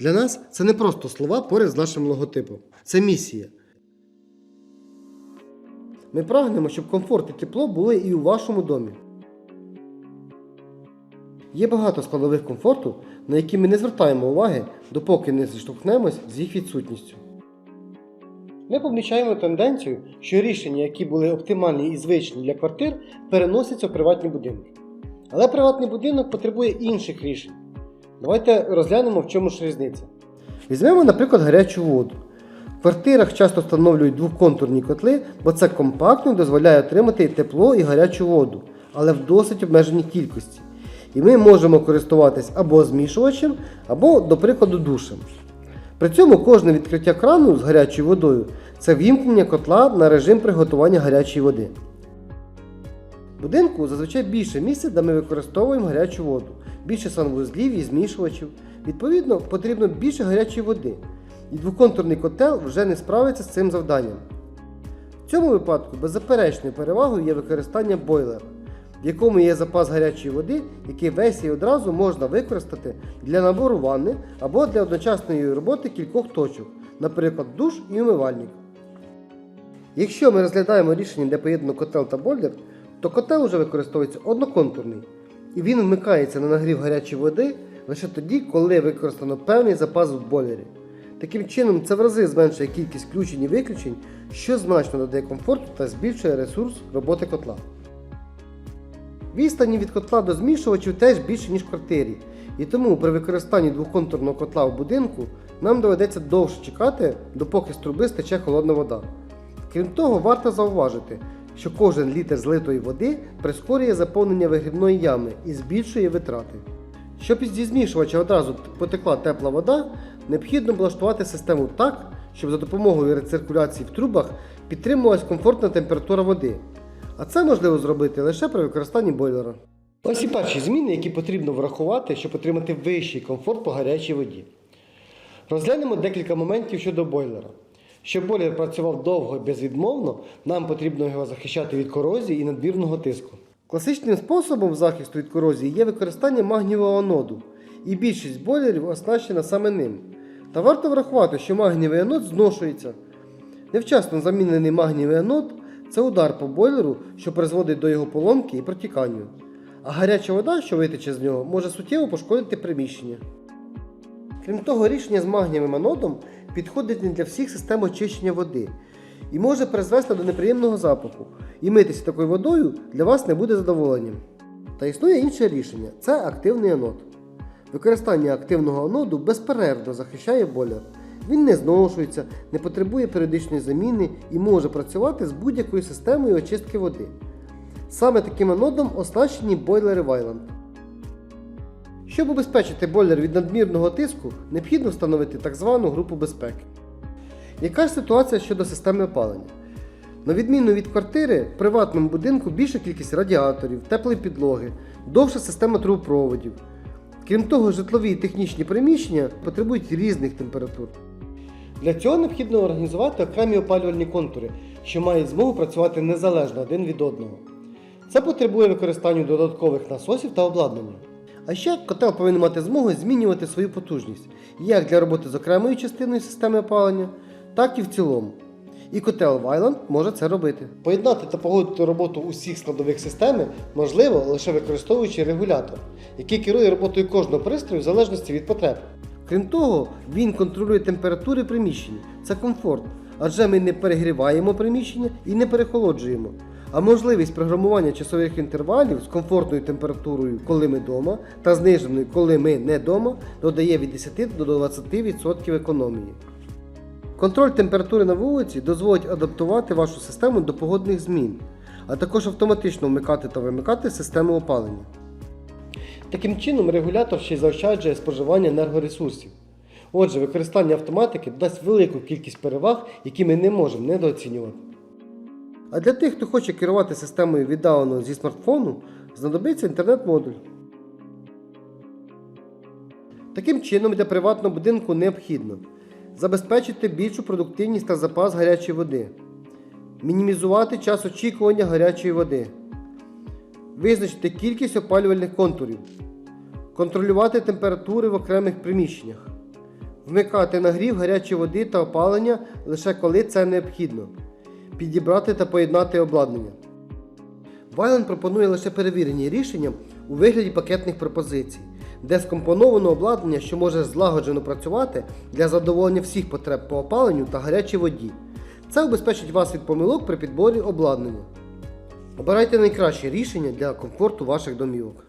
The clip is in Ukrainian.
Для нас це не просто слова поряд з нашим логотипом. Це місія. Ми прагнемо, щоб комфорт і тепло були і у вашому домі. Є багато складових комфорту, на які ми не звертаємо уваги, допоки не зіштовхнемось з їх відсутністю. Ми помічаємо тенденцію, що рішення, які були оптимальні і звичні для квартир, переносяться в приватні будинки. Але приватний будинок потребує інших рішень. Давайте розглянемо, в чому ж різниця. Візьмемо, наприклад, гарячу воду. В квартирах часто встановлюють двоконтурні котли, бо це компактно дозволяє отримати і тепло і гарячу воду, але в досить обмеженій кількості. І ми можемо користуватись або змішувачем, або, до прикладу, душем. При цьому кожне відкриття крану з гарячою водою це вімкнення котла на режим приготування гарячої води. В будинку зазвичай більше місця, де ми використовуємо гарячу воду, більше санвузлів і змішувачів. Відповідно, потрібно більше гарячої води. І двоконтурний котел вже не справиться з цим завданням. В цьому випадку беззаперечною перевагою є використання бойлера, в якому є запас гарячої води, який весь і одразу можна використати для набору ванни або для одночасної роботи кількох точок, наприклад, душ і умивальник. Якщо ми розглядаємо рішення, де поєднано котел та бойлер, то котел вже використовується одноконтурний, і він вмикається на нагрів гарячої води лише тоді, коли використано певний запас в бойлері. Таким чином, це в рази зменшує кількість включень і виключень, що значно додає комфорту та збільшує ресурс роботи котла. Відстані від котла до змішувачів теж більше, ніж в квартирі, і тому при використанні двоконтурного котла в будинку нам доведеться довше чекати, допоки з труби стече холодна вода. Крім того, варто зауважити, що кожен літр злитої води прискорює заповнення вигрібної ями і збільшує витрати. Щоб зі змішувача одразу потекла тепла вода, необхідно влаштувати систему так, щоб за допомогою рециркуляції в трубах підтримувалась комфортна температура води. А це можливо зробити лише при використанні бойлера. Ось і перші зміни, які потрібно врахувати, щоб отримати вищий комфорт по гарячій воді. Розглянемо декілька моментів щодо бойлера. Щоб бойлер працював довго і безвідмовно, нам потрібно його захищати від корозії і надмірного тиску. Класичним способом захисту від корозії є використання магнієвого аноду, і більшість бойлерів оснащена саме ним. Та варто врахувати, що магнієвий анод зношується. Невчасно замінений магнієвий анод це удар по бойлеру, що призводить до його поломки і протіканню. А гаряча вода, що витече з нього, може суттєво пошкодити приміщення. Крім того, рішення з магнієвим анодом підходить не для всіх систем очищення води і може призвести до неприємного запаху. І митися такою водою для вас не буде задоволенням. Та існує інше рішення це активний анод. Використання активного аноду безперервно захищає бойлер. Він не зношується, не потребує періодичної заміни і може працювати з будь-якою системою очистки води. Саме таким анодом оснащені бойлери Вайланд. Щоб убезпечити бойлер від надмірного тиску, необхідно встановити так звану групу безпеки. Яка ж ситуація щодо системи опалення? На відміну від квартири, в приватному будинку більша кількість радіаторів, теплої підлоги, довша система трубопроводів. Крім того, житлові і технічні приміщення потребують різних температур. Для цього необхідно організувати окремі опалювальні контури, що мають змогу працювати незалежно один від одного. Це потребує використання додаткових насосів та обладнання. А ще котел повинен мати змогу змінювати свою потужність як для роботи з окремою частиною системи опалення, так і в цілому. І котел Вайланд може це робити. Поєднати та погодити роботу усіх складових системи можливо лише використовуючи регулятор, який керує роботою кожного пристрою в залежності від потреб. Крім того, він контролює температури приміщення. Це комфорт, адже ми не перегріваємо приміщення і не перехолоджуємо. А можливість програмування часових інтервалів з комфортною температурою, коли ми вдома, та зниженою, коли ми не вдома, додає від 10 до 20% економії. Контроль температури на вулиці дозволить адаптувати вашу систему до погодних змін, а також автоматично вмикати та вимикати систему опалення. Таким чином, регулятор ще й заощаджує споживання енергоресурсів. Отже, використання автоматики дасть велику кількість переваг, які ми не можемо недооцінювати. А для тих, хто хоче керувати системою віддалено зі смартфону, знадобиться інтернет-модуль. Таким чином, для приватного будинку необхідно забезпечити більшу продуктивність та запас гарячої води, мінімізувати час очікування гарячої води, визначити кількість опалювальних контурів, контролювати температури в окремих приміщеннях, Вмикати нагрів гарячої води та опалення лише коли це необхідно. Підібрати та поєднати обладнання. Вайлен пропонує лише перевірені рішення у вигляді пакетних пропозицій, де скомпоновано обладнання, що може злагоджено працювати для задоволення всіх потреб по опаленню та гарячій воді. Це убезпечить вас від помилок при підборі обладнання. Обирайте найкраще рішення для комфорту ваших домівок.